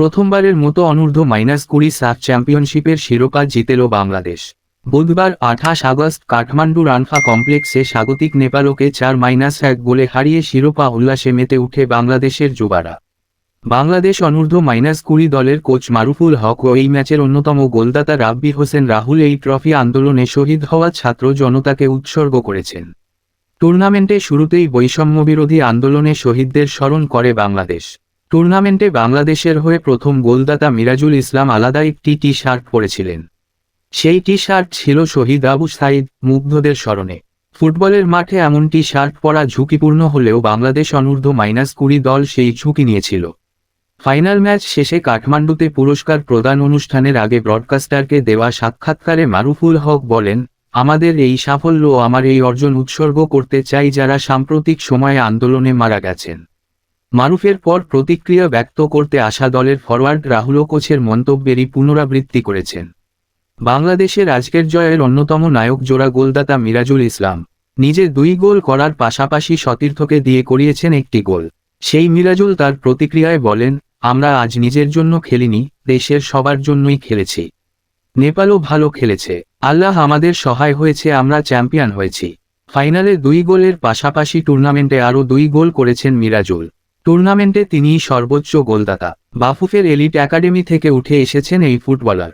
প্রথমবারের মতো অনূর্ধ্ব মাইনাস কুড়ি সাফ চ্যাম্পিয়নশিপের শিরোপা জিতেল বাংলাদেশ। বুধবার আঠাশ আগস্ট কাঠমান্ডু রানফা কমপ্লেক্সে স্বাগতিক নেপালকে চার মাইনাস এক গোলে হারিয়ে শিরোপা উল্লাসে মেতে উঠে বাংলাদেশের যুবারা। বাংলাদেশ অনূর্ধ্ব মাইনাস কুড়ি দলের কোচ মারুফুল হক ও এই ম্যাচের অন্যতম গোলদাতা রাব্বি হোসেন রাহুল এই ট্রফি আন্দোলনে শহীদ হওয়া ছাত্র জনতাকে উৎসর্গ করেছেন। টুর্নামেন্টে শুরুতেই বৈষম্যবিরোধী আন্দোলনে শহীদদের স্মরণ করে বাংলাদেশ। টুর্নামেন্টে বাংলাদেশের হয়ে প্রথম গোলদাতা মিরাজুল ইসলাম আলাদা একটি টি শার্ট পরেছিলেন। সেই টি শার্ট ছিল শহীদ আবু সাইদ মুগ্ধদের স্মরণে। ফুটবলের মাঠে এমন টি শার্ট পরা ঝুঁকিপূর্ণ হলেও বাংলাদেশ অনূর্ধ্ব মাইনাস কুড়ি দল সেই ঝুঁকি নিয়েছিল। ফাইনাল ম্যাচ শেষে কাঠমান্ডুতে পুরস্কার প্রদান অনুষ্ঠানের আগে ব্রডকাস্টারকে দেওয়া সাক্ষাৎকারে মারুফুল হক বলেন, আমাদের এই সাফল্য আমার এই অর্জন উৎসর্গ করতে চাই যারা সাম্প্রতিক সময়ে আন্দোলনে মারা গেছেন। মারুফের পর প্রতিক্রিয়া ব্যক্ত করতে আসা দলের ফরওয়ার্ড রাহুল কোচের মন্তব্যেরই পুনরাবৃত্তি করেছেন। বাংলাদেশের আজকের জয়ের অন্যতম নায়ক জোড়া গোলদাতা মিরাজুল ইসলাম নিজে দুই গোল করার পাশাপাশি সতীর্থকে দিয়ে করিয়েছেন একটি গোল। সেই মিরাজুল তার প্রতিক্রিয়ায় বলেন, আমরা আজ নিজের জন্য খেলিনি, দেশের সবার জন্যই খেলেছি। নেপালও ভালো খেলেছে। আল্লাহ আমাদের সহায় হয়েছে, আমরা চ্যাম্পিয়ন হয়েছি। ফাইনালে দুই গোলের পাশাপাশি টুর্নামেন্টে আরও দুই গোল করেছেন মিরাজুল। টুর্নামেন্টে তিনিই সর্বোচ্চ গোলদাতা। বাফুফের এলিট একাডেমি থেকে উঠে এসেছেন এই ফুটবলার।